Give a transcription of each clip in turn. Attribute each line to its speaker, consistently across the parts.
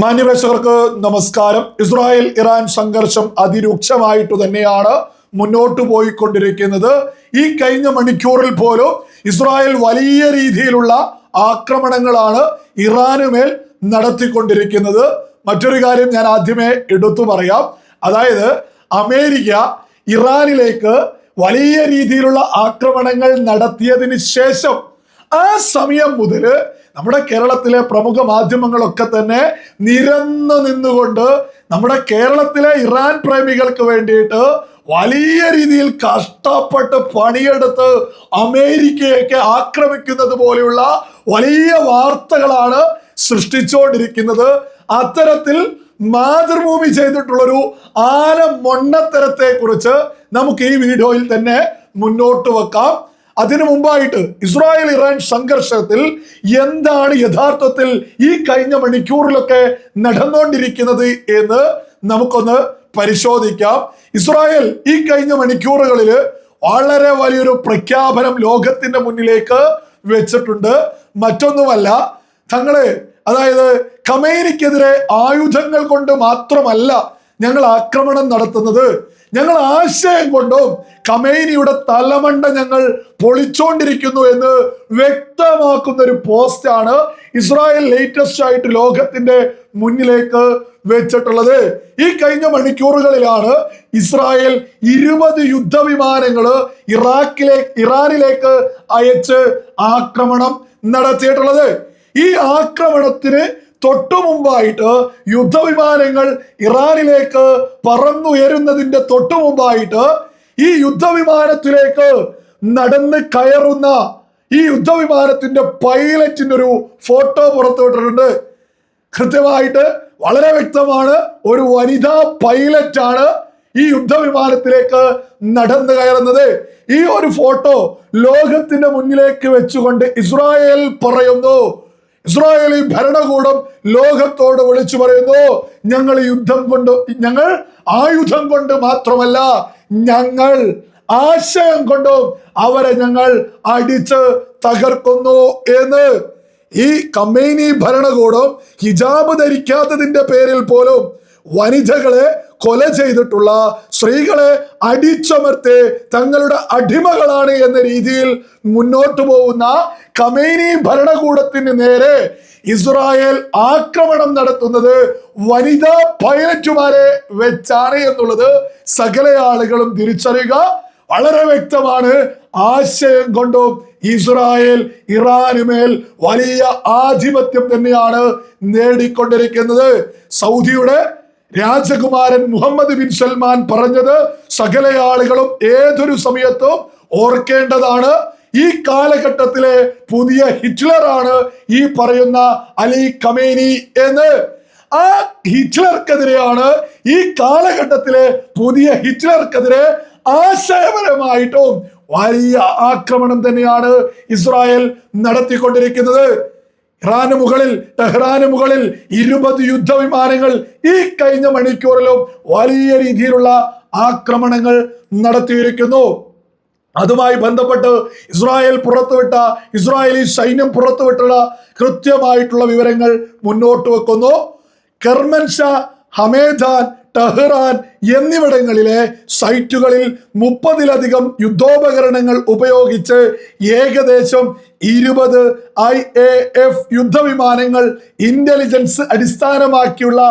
Speaker 1: മാന്യപ്രേക്ഷകർക്ക് നമസ്കാരം. Israel Iran സംഘർഷം അതിരൂക്ഷമായിട്ട് തന്നെയാണ് മുന്നോട്ട് പോയിക്കൊണ്ടിരിക്കുന്നത്. ഈ കഴിഞ്ഞ മണിക്കൂറിൽ പോലും ഇസ്രായേൽ വലിയ രീതിയിലുള്ള ആക്രമണങ്ങളാണ് ഇറാന് മേൽ നടത്തിക്കൊണ്ടിരിക്കുന്നത്. മറ്റൊരു കാര്യം ഞാൻ ആദ്യമേ എടുത്തു പറയാം. അതായത് അമേരിക്ക ഇറാനിലേക്ക് വലിയ രീതിയിലുള്ള ആക്രമണങ്ങൾ നടത്തിയതിന് ശേഷം ആ സമയം മുതൽ നമ്മുടെ കേരളത്തിലെ പ്രമുഖ മാധ്യമങ്ങളൊക്കെ തന്നെ നിരന്നു നിന്നുകൊണ്ട് നമ്മുടെ കേരളത്തിലെ ഇറാൻ പ്രേമികൾക്ക് വേണ്ടിയിട്ട് വലിയ രീതിയിൽ കഷ്ടപ്പെട്ട് പണിയെടുത്ത് അമേരിക്കയൊക്കെ ആക്രമിക്കുന്നത് പോലെയുള്ള വലിയ വാർത്തകളാണ് സൃഷ്ടിച്ചുകൊണ്ടിരിക്കുന്നത്. അത്തരത്തിൽ മാതൃഭൂമി ചെയ്തിട്ടുള്ളൊരു ആന മൊണ്ണത്തരത്തെ കുറിച്ച് നമുക്ക് ഈ വീഡിയോയിൽ തന്നെ മുന്നോട്ട് വെക്കാം. അതിനു മുമ്പായിട്ട് ഇസ്രായേൽ ഇറാൻ സംഘർഷത്തിൽ എന്താണ് യഥാർത്ഥത്തിൽ ഈ കഴിഞ്ഞ മണിക്കൂറിലൊക്കെ നടന്നുകൊണ്ടിരിക്കുന്നത് എന്ന് നമുക്കൊന്ന് പരിശോധിക്കാം. ഇസ്രായേൽ ഈ കഴിഞ്ഞ മണിക്കൂറുകളിൽ വളരെ വലിയൊരു പ്രഖ്യാപനം ലോകത്തിന്റെ മുന്നിലേക്ക് വെച്ചിട്ടുണ്ട്. മറ്റൊന്നുമല്ല തങ്ങൾ അതായത് കമേനിക്കെതിരെ ആയുധങ്ങൾ കൊണ്ട് മാത്രമല്ല ഞങ്ങൾ ആക്രമണം നടത്തുന്നത്. ഞങ്ങൾ ആശയം കൊണ്ടും കമേനിയുടെ തലമണ്ട ഞങ്ങൾ പൊളിച്ചോണ്ടിരിക്കുന്നു എന്ന് വ്യക്തമാക്കുന്ന ഒരു പോസ്റ്റാണ് ഇസ്രായേൽ ലേറ്റസ്റ്റ് ആയിട്ട് ലോകത്തിന്റെ മുന്നിലേക്ക് വെച്ചിട്ടുള്ളത്. ഈ കഴിഞ്ഞ മണിക്കൂറുകളിലാണ് ഇസ്രായേൽ ഇരുപത് യുദ്ധവിമാനങ്ങൾ ഇറാഖിലെ ഇറാനിലേക്ക് അയച്ച് ആക്രമണം നടത്തിയിട്ടുള്ളത്. ഈ ആക്രമണത്തിന് തൊട്ടു മുമ്പായിട്ട് യുദ്ധവിമാനങ്ങൾ ഇറാനിലേക്ക് പറന്നുയരുന്നതിന്റെ തൊട്ടു മുമ്പായിട്ട് ഈ യുദ്ധവിമാനത്തിലേക്ക് നടന്ന് കയറുന്ന ഈ യുദ്ധവിമാനത്തിന്റെ പൈലറ്റിന്റെ ഒരു ഫോട്ടോ പുറത്തുവിട്ടിട്ടുണ്ട് കൃത്യമായിട്ട് വളരെ വ്യക്തമാണ് ഒരു വനിതാ പൈലറ്റാണ് ഈ യുദ്ധവിമാനത്തിലേക്ക് നടന്നു കയറുന്നത്. ഈ ഒരു ഫോട്ടോ ലോകത്തിന്റെ മുന്നിലേക്ക് വെച്ചുകൊണ്ട് ഇസ്രായേൽ പറയുന്നു ഇസ്രായേലി ഭരണകൂടം ലോകത്തോട് വിളിച്ചു പറയുന്നു ഞങ്ങൾ യുദ്ധം കൊണ്ട് ഞങ്ങൾ ആയുധം കൊണ്ട് മാത്രമല്ല ഞങ്ങൾ ആശയം കൊണ്ടും അവരെ ഞങ്ങൾ അടിച്ച് തകർക്കുന്നു എന്ന്. ഈ കമ്മേനി ഭരണകൂടം ഹിജാബ് ധരിക്കാത്തതിന്റെ പേരിൽ പോലും വനിതകളെ കൊല ചെയ്തിട്ടുള്ള സ്ത്രീകളെ അടിച്ചമർത്തി തങ്ങളുടെ അടിമകളാണ് എന്ന രീതിയിൽ മുന്നോട്ടു പോകുന്ന കമേനി ഭരണകൂടത്തിന് നേരെ ഇസ്രായേൽ ആക്രമണം നടത്തുന്നത് വനിതാ പൈലറ്റുമാരെ വെച്ചാണ് എന്നുള്ളത് സകല ആളുകളും തിരിച്ചറിയുക. വളരെ വ്യക്തമാണ് ആശയം കൊണ്ടും ഇസ്രായേൽ ഇറാനുമേൽ വലിയ ആധിപത്യം തന്നെയാണ് നേടിക്കൊണ്ടിരിക്കുന്നത്. സൗദിയുടെ രാജകുമാരൻ മുഹമ്മദ് ബിൻ സൽമാൻ പറഞ്ഞത് സകല ആളുകളും ഏതൊരു സമയത്തും ഓർക്കേണ്ടതാണ്. ഈ കാലഘട്ടത്തിലെ പുതിയ ഹിറ്റ്ലർ ആണ് ഈ പറയുന്ന അലി കമേനി എന്ന്. ആ ഹിറ്റ്ലർക്കെതിരെയാണ് ഈ കാലഘട്ടത്തിലെ പുതിയ ഹിറ്റ്ലർക്കെതിരെ ആശയപരമായിട്ടും വലിയ ആക്രമണം തന്നെയാണ് ഇസ്രായേൽ നടത്തിക്കൊണ്ടിരിക്കുന്നത്. ഇറാന് മുകളിൽ ടെഹ്റാന് മുകളിൽ ഇരുപത് യുദ്ധവിമാനങ്ങൾ ഈ കഴിഞ്ഞ മണിക്കൂറിലും വലിയ രീതിയിലുള്ള ആക്രമണങ്ങൾ നടത്തിയിരിക്കുന്നു. അതുമായി ബന്ധപ്പെട്ട് ഇസ്രായേൽ പുറത്തുവിട്ട ഇസ്രായേലി സൈന്യം പുറത്തുവിട്ടുള്ള കൃത്യമായിട്ടുള്ള വിവരങ്ങൾ മുന്നോട്ട് വെക്കുന്നു. കെർമൻഷാ ഹമേദാൻ ടെഹ്റാൻ എന്നിവിടങ്ങളിലെ സൈറ്റുകളിൽ മുപ്പതിലധികം യുദ്ധോപകരണങ്ങൾ ഉപയോഗിച്ച് ഏകദേശം ഇരുപത് ഐ എ എഫ് യുദ്ധവിമാനങ്ങൾ ഇന്റലിജൻസ് അടിസ്ഥാനമാക്കിയുള്ള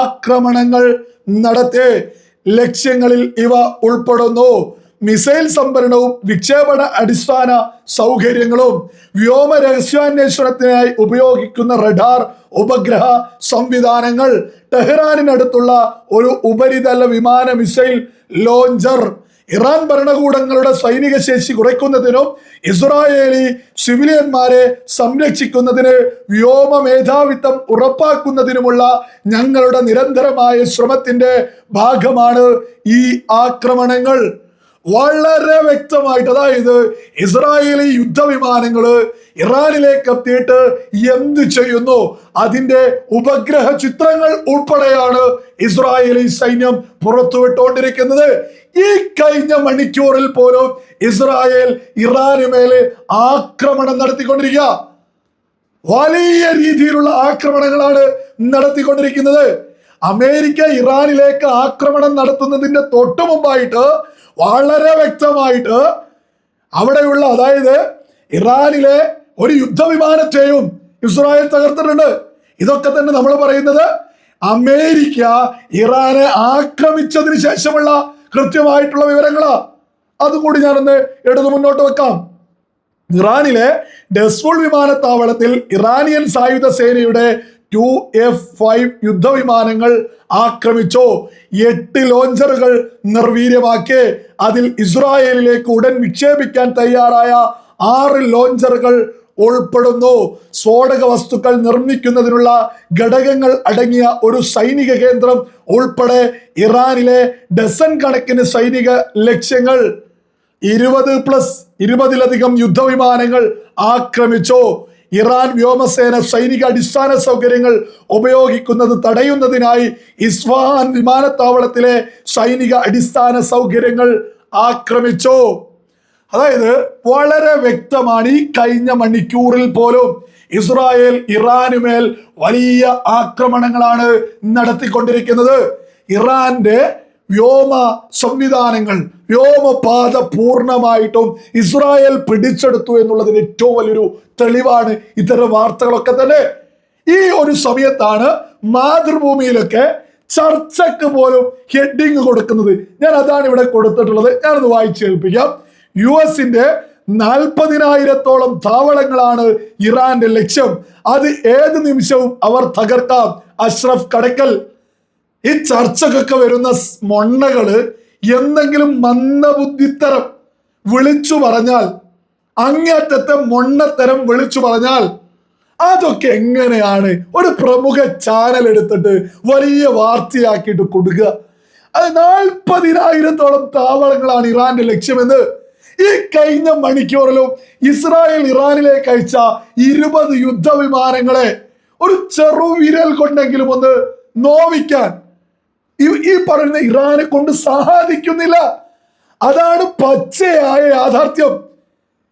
Speaker 1: ആക്രമണങ്ങൾ നടത്തി. ലക്ഷ്യങ്ങളിൽ ഇവ ഉൾപ്പെടുന്നു. മിസൈൽ സംഭരണവും വിക്ഷേപണ അടിസ്ഥാന സൗകര്യങ്ങളും വ്യോമ രഹസ്യാന്വേഷണത്തിനായി ഉപയോഗിക്കുന്ന റഡാർ ഉപഗ്രഹ സംവിധാനങ്ങൾ ടെഹ്റാനിനടുത്തുള്ള ഒരു ഉപരിതല വിമാന മിസൈൽ ലോഞ്ചർ. ഇറാൻ ഭരണകൂടങ്ങളുടെ സൈനിക ശേഷി കുറയ്ക്കുന്നതിനും ഇസ്രായേലി സിവിലിയന്മാരെ സംരക്ഷിക്കുന്നതിന് വ്യോമ മേധാവിത്വം ഉറപ്പാക്കുന്നതിനുമുള്ള ഞങ്ങളുടെ നിരന്തരമായ ശ്രമത്തിന്റെ ഭാഗമാണ് ഈ ആക്രമണങ്ങൾ. വളരെ വ്യക്തമായിട്ട് അതായത് ഇസ്രായേലി യുദ്ധവിമാനങ്ങൾ ഇറാനിലേക്ക് എത്തിയിട്ട് എന്ത് ചെയ്യുന്നു? അതിന്റെ ഉപഗ്രഹ ചിത്രങ്ങൾ ഉൾപ്പെടെയാണ് ഇസ്രായേലി സൈന്യം പുറത്തുവിട്ടുകൊണ്ടിരിക്കുന്നത് ഈ കഴിഞ്ഞ മണിക്കൂറിൽ പോലും ഇസ്രായേൽ ഇറാന് മേലെ ആക്രമണം നടത്തിക്കൊണ്ടിരിക്കുക. വലിയ രീതിയിലുള്ള ആക്രമണങ്ങളാണ് നടത്തിക്കൊണ്ടിരിക്കുന്നത്. അമേരിക്ക ഇറാനിലേക്ക് ആക്രമണം നടത്തുന്നതിന്റെ തൊട്ടു മുമ്പായിട്ട് വളരെ വ്യക്തമായിട്ട് അവിടെയുള്ള അതായത് ഇറാനിലെ ഒരു യുദ്ധവിമാനത്തെയും ഇസ്രായേൽ തകർത്തിട്ടുണ്ട്. ഇതൊക്കെ തന്നെ നമ്മൾ പറയുന്നത് അമേരിക്ക ഇറാനെ ആക്രമിച്ചതിന് ശേഷമുള്ള കൃത്യമായിട്ടുള്ള വിവരങ്ങളാ. അതുകൂടി ഞാനൊന്ന് എടുത്തു മുന്നോട്ട് വെക്കാം. ഇറാനിലെ ഡെസ്ഫുൾ വിമാനത്താവളത്തിൽ ഇറാനിയൻ സായുധ സേനയുടെ ടു എഫ് ഫൈവ് യുദ്ധവിമാനങ്ങൾ ആക്രമിച്ചു. എട്ട് ലോഞ്ചറുകൾ നിർവീര്യമാക്കി. അതിൽ ഇസ്രായേലിലേക്ക് ഉടൻ വിക്ഷേപിക്കാൻ തയ്യാറായ ആറ് ലോഞ്ചറുകൾ ഉൾപ്പെടുന്നു. സ്ഫോടക വസ്തുക്കൾ നിർമ്മിക്കുന്നതിനുള്ള ഘടകങ്ങൾ അടങ്ങിയ ഒരു സൈനിക കേന്ദ്രം ഉൾപ്പെടെ ഇറാനിലെ ഡസൻ കണക്കിന് സൈനിക ലക്ഷ്യങ്ങൾ. ഇരുപത് പ്ലസ് ഇരുപതിലധികം യുദ്ധവിമാനങ്ങൾ ആക്രമിച്ചു. ഇറാൻ വ്യോമസേന സൈനിക അടിസ്ഥാന സൗകര്യങ്ങൾ ഉപയോഗിക്കുന്നത് തടയുന്നതിനായി ഇസ്ഫഹാൻ വിമാനത്താവളത്തിലെ സൈനിക അടിസ്ഥാന സൗകര്യങ്ങൾ ആക്രമിച്ചു. അതായത് വളരെ വ്യക്തമാണ് ഈ കഴിഞ്ഞ മണിക്കൂറിൽ പോലും ഇസ്രായേൽ ഇറാനുമേൽ വലിയ ആക്രമണങ്ങളാണ് നടത്തിക്കൊണ്ടിരിക്കുന്നത്. ഇറാന്റെ വ്യോമ സംവിധാനങ്ങൾ വ്യോമപാത പൂർണമായിട്ടും ഇസ്രായേൽ പിടിച്ചെടുത്തു എന്നുള്ളതിന് ഏറ്റവും വലിയൊരു തെളിവാണ് ഇത്തരം വാർത്തകളൊക്കെ തന്നെ. ഈ ഒരു സമയത്താണ് മാതൃഭൂമിയിലൊക്കെ ചർച്ചക്ക് പോലും ഹെഡിങ് കൊടുക്കുന്നത്. ഞാൻ അതാണ് ഇവിടെ കൊടുത്തിട്ടുള്ളത്. ഞാനത് വായിച്ചു കേൾപ്പിക്കാം. യു എസിന്റെ നാൽപ്പതിനായിരത്തോളം താവളങ്ങളാണ് ഇറാന്റെ ലക്ഷ്യം. അത് ഏത് നിമിഷവും അവർ തകർക്കാം. അഷ്റഫ് കടക്കൽ ഈ ചർച്ചക്കൊക്കെ വരുന്ന മൊണ്ണകൾ എന്തെങ്കിലും മന്ദബുദ്ധിത്തരം വിളിച്ചു പറഞ്ഞാൽ അങ്ങേറ്റത്തെ മൊണ്ണത്തരം വിളിച്ചു പറഞ്ഞാൽ അതൊക്കെ എങ്ങനെയാണ്? ഒരു പ്രമുഖ ചാനൽ എടുത്തിട്ട് വലിയ വാർത്തയാക്കിയിട്ട് കൊടുക്കുക. അത് നാൽപ്പതിനായിരത്തോളം താവളങ്ങളാണ് ഇറാന്റെ ലക്ഷ്യമെന്ന് ഈ കഴിഞ്ഞ മണിക്കൂറിലും ഇസ്രായേൽ ഇറാനിലേക്ക് അയച്ച ഇരുപത് യുദ്ധവിമാനങ്ങളെ ഒരു ചെറുവിരൽ കൊണ്ടെങ്കിലും ഒന്ന് നോവിക്കാൻ ഈ പറയുന്ന ഇറാനെ കൊണ്ട് സാധിക്കുന്നില്ല. അതാണ് പച്ചയായ യാഥാർത്ഥ്യം.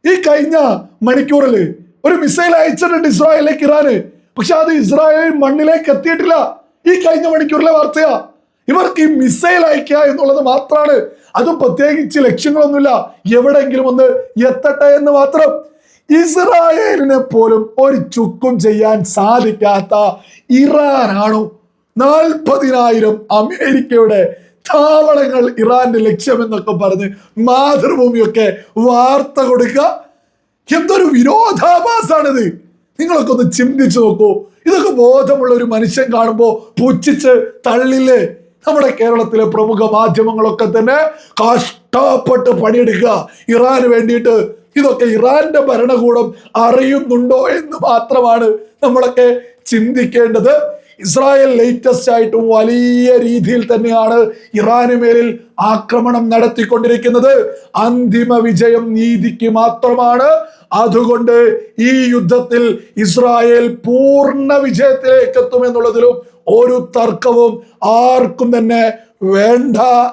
Speaker 1: ഈ കഴിഞ്ഞ മണിക്കൂറിൽ ഒരു മിസൈൽ അയച്ചിട്ടുണ്ട് ഇസ്രായേലിലേക്ക് ഇറാന്. പക്ഷെ അത് ഇസ്രായേൽ മണ്ണിലേക്ക് എത്തിയിട്ടില്ല. ഈ കഴിഞ്ഞ മണിക്കൂറിലെ വാർത്തയാ. ഇവർക്ക് ഈ മിസൈൽ അയക്കുക എന്നുള്ളത് മാത്രമാണ് അതും പ്രത്യേകിച്ച് ലക്ഷ്യങ്ങളൊന്നുമില്ല. എവിടെയെങ്കിലും ഒന്ന് എത്തട്ടെ എന്ന് മാത്രം. ഇസ്രായേലിനെ പോലും ഒരു ചുക്കും ചെയ്യാൻ സാധിക്കാത്ത ഇറാനാണോ നാൽപ്പതിനായിരം അമേരിക്കയുടെ താവളങ്ങൾ ഇറാന്റെ ലക്ഷ്യമെന്നൊക്കെ പറഞ്ഞ് മാതൃഭൂമിയൊക്കെ വാർത്ത കൊടുക്കുക എന്തൊരു വിരോധാഭാസാണിത്. നിങ്ങളൊക്കെ ഒന്ന് ചിന്തിച്ചു നോക്കൂ. ഇതൊക്കെ ബോധമുള്ള ഒരു മനുഷ്യൻ കാണുമ്പോൾ പുച്ഛിച്ച് തള്ളില്ലേ? നമ്മുടെ കേരളത്തിലെ പ്രമുഖ മാധ്യമങ്ങളൊക്കെ തന്നെ കഷ്ടപ്പെട്ട് പണിയെടുക്കുക. ഇറാന് വേണ്ടിയിട്ട് ഇതൊക്കെ ഇറാന്റെ ഭരണകൂടം അറിയുന്നുണ്ടോ എന്ന് മാത്രമാണ് നമ്മളൊക്കെ ചിന്തിക്കേണ്ടത്. ഇസ്രായേൽ ലേറ്റസ്റ്റ് ആയിട്ടും വലിയ രീതിയിൽ തന്നെയാണ് ഇറാന് മേലിൽ ആക്രമണം നടത്തിക്കൊണ്ടിരിക്കുന്നത്. അന്തിമ വിജയം നീതിക്ക് മാത്രമാണ്. അതുകൊണ്ട് ഈ യുദ്ധത്തിൽ ഇസ്രായേൽ പൂർണ വിജയത്തിലേക്ക് എത്തുമെന്നുള്ളതിലും ഒരു തർക്കവും ആർക്കും തന്നെ വേണ്ട.